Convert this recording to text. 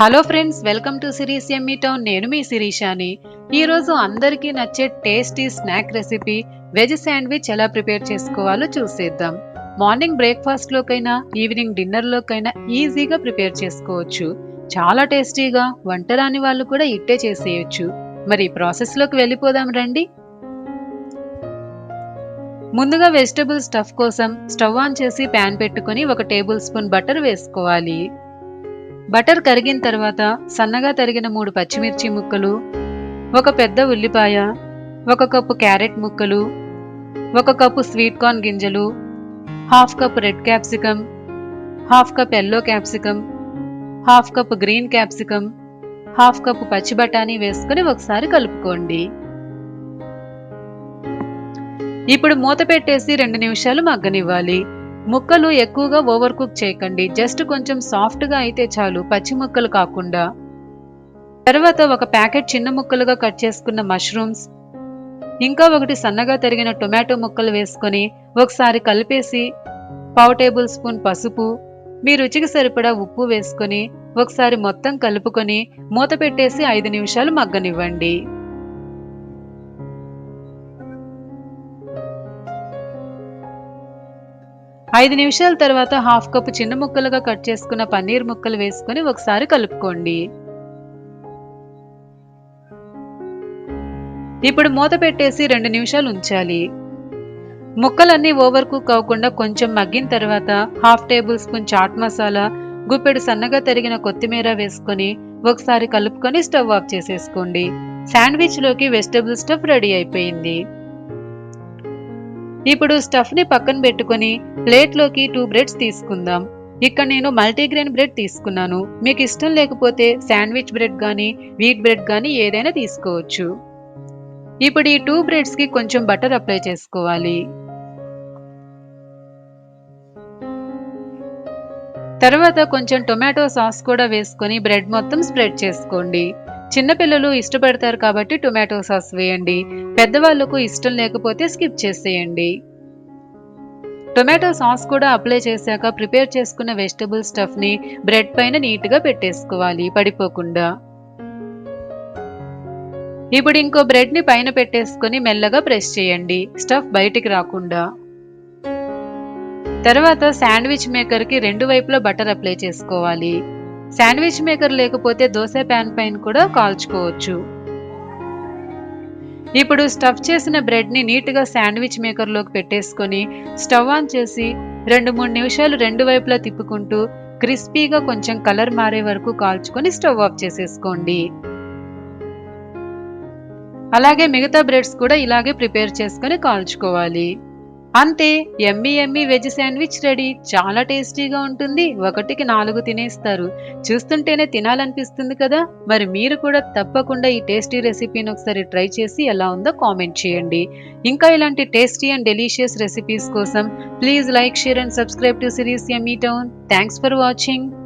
Hello friends welcome to Siri's yummy town. నేను మీ శిరీషాని. ఈరోజు అందరికీ నచ్చే tasty snack recipe veg sandwich ఎలా ప్రిపేర్ చేసుకోవాలో చూసేద్దాం. మార్నింగ్ బ్రేక్ఫాస్ట్లోకైనా ఈవినింగ్ డిన్నర్లోకైనా ఈజీగా ప్రిపేర్ చేసుకోవచ్చు. చాలా టేస్టీగా వంట రాని వాళ్ళు కూడా ఇట్టే చేసేయచ్చు. మరి ప్రాసెస్లోకి వెళ్ళిపోదాం రండి. ముందుగా వెజిటబుల్ స్టఫ్ కోసం స్టవ్ ఆన్ చేసి ప్యాన్ పెట్టుకొని ఒక టేబుల్ స్పూన్ బటర్ వేసుకోవాలి. బటర్ కరిగిన తర్వాత సన్నగా తరిగిన మూడు పచ్చిమిర్చి ముక్కలు ఒక పెద్ద ఉల్లిపాయ ఒక కప్పు క్యారెట్ ముక్కలు ఒక కప్పు స్వీట్ కార్న్ గింజలు half cup red capsicum half cup yellow capsicum half cup green capsicum half cup పచ్చి బఠానీ వేసుకుని ఒకసారి కలుపుకోండి. ఇప్పుడు మూత పెట్టేసి రెండు నిమిషాలు మగ్గనివ్వాలి. ముక్కలు ఎక్కువగా ఓవర్ కుక్ చేయకండి. జస్ట్ కొంచెం సాఫ్ట్గా అయితే చాలు. పచ్చి ముక్కలు కాకుండా. తర్వాత ఒక ప్యాకెట్ చిన్న ముక్కలుగా కట్ చేసుకున్న మష్రూమ్స్ ఇంకా ఒకటి సన్నగా తరిగిన టొమాటో ముక్కలు వేసుకొని ఒకసారి కలిపేసి పావు టేబుల్ స్పూన్ పసుపు మీ రుచికి సరిపడా ఉప్పు వేసుకొని ఒకసారి మొత్తం కలుపుకొని మూత పెట్టేసి ఐదు నిమిషాలు మగ్గనివ్వండి. ఐదు నిమిషాల తర్వాత హాఫ్ కప్ చిన్న ముక్కలుగా కట్ చేసుకున్న పన్నీర్ ముక్కలు వేసుకొని ఒకసారి కలుపుకోండి. ఇప్పుడు మూత పెట్టేసి రెండు నిమిషాలు ఉంచాలి. ముక్కలన్నీ ఓవర్ కుక్ అవ్వకుండా కొంచెం మగ్గిన తర్వాత half table spoon chaat masala గుప్పెడు సన్నగా తరిగిన కొత్తిమీర వేసుకొని ఒకసారి కలుపుకొని స్టవ్ ఆఫ్ చేసేసుకోండి. శాండ్విచ్లోకి వెజిటబుల్ స్టఫ్ రెడీ అయిపోయింది. ఇప్పుడు స్టఫ్ని పక్కన పెట్టుకొని ప్లేట్లోకి టూ బ్రెడ్స్ తీసుకుందాం. ఇక్కడ నేను మల్టీగ్రెయిన్ బ్రెడ్ తీసుకున్నాను. మీకు ఇష్టం లేకపోతే శాండ్విచ్ బ్రెడ్ కానీ వీట్ బ్రెడ్ కానీ ఏదైనా తీసుకోవచ్చు. ఇప్పుడు ఈ టూ బ్రెడ్స్కి కొంచెం బటర్ అప్లై చేసుకోవాలి. తర్వాత కొంచెం టొమాటో సాస్ కూడా వేసుకొని బ్రెడ్ మొత్తం స్ప్రెడ్ చేసుకోండి. చిన్నపిల్లలు ఇష్టపడతారు కాబట్టి టొమాటో సాస్ వేయండి. పెద్దవాళ్ళకు ఇష్టం లేకపోతే స్కిప్ చేసేయండి. టొమాటో సాస్ కూడా అప్లై చేశాక ప్రిపేర్ చేసుకున్న వెజిటబుల్ స్టఫ్ని బ్రెడ్ పైన నీట్గా పెట్టేసుకోవాలి పడిపోకుండా. ఇప్పుడు ఇంకో బ్రెడ్ని పైన పెట్టేసుకొని మెల్లగా ప్రెస్ చేయండి. స్టఫ్ బయటికి రాకుండా. తర్వాత శాండ్విచ్ మేకర్కి రెండు వైపులా బటర్ అప్లై చేసుకోవాలి. శాండ్విచ్ మేకర్ లేకపోతే దోశ ప్యాన్ పైన కూడా కాల్చుకోవచ్చు. ఇప్పుడు స్టఫ్ చేసిన బ్రెడ్ని నీట్గా శాండ్విచ్ మేకర్లోకి పెట్టేసుకొని స్టవ్ ఆన్ చేసి రెండు మూడు నిమిషాలు రెండు వైపులా తిప్పుకుంటూ క్రిస్పీగా కొంచెం కలర్ మారే వరకు కాల్చుకొని స్టవ్ ఆఫ్ చేసేసుకోండి. అలాగే మిగతా బ్రెడ్స్ కూడా ఇలాగే ప్రిపేర్ చేసుకొని కాల్చుకోవాలి. అంతే yummy yummy veg sandwich ready. చాలా టేస్టీగా ఉంటుంది. ఒకటికి నాలుగు తినేస్తారు. చూస్తుంటేనే తినాలనిపిస్తుంది కదా? మరి మీరు కూడా తప్పకుండా ఈ టేస్టీ రెసిపీని ఒకసారి ట్రై చేసి ఎలా ఉందో కామెంట్ చేయండి. ఇంకా ఇలాంటి టేస్టీ అండ్ డెలీషియస్ రెసిపీస్ కోసం please like share and subscribe to Siri's yummy town. Thanks for watching.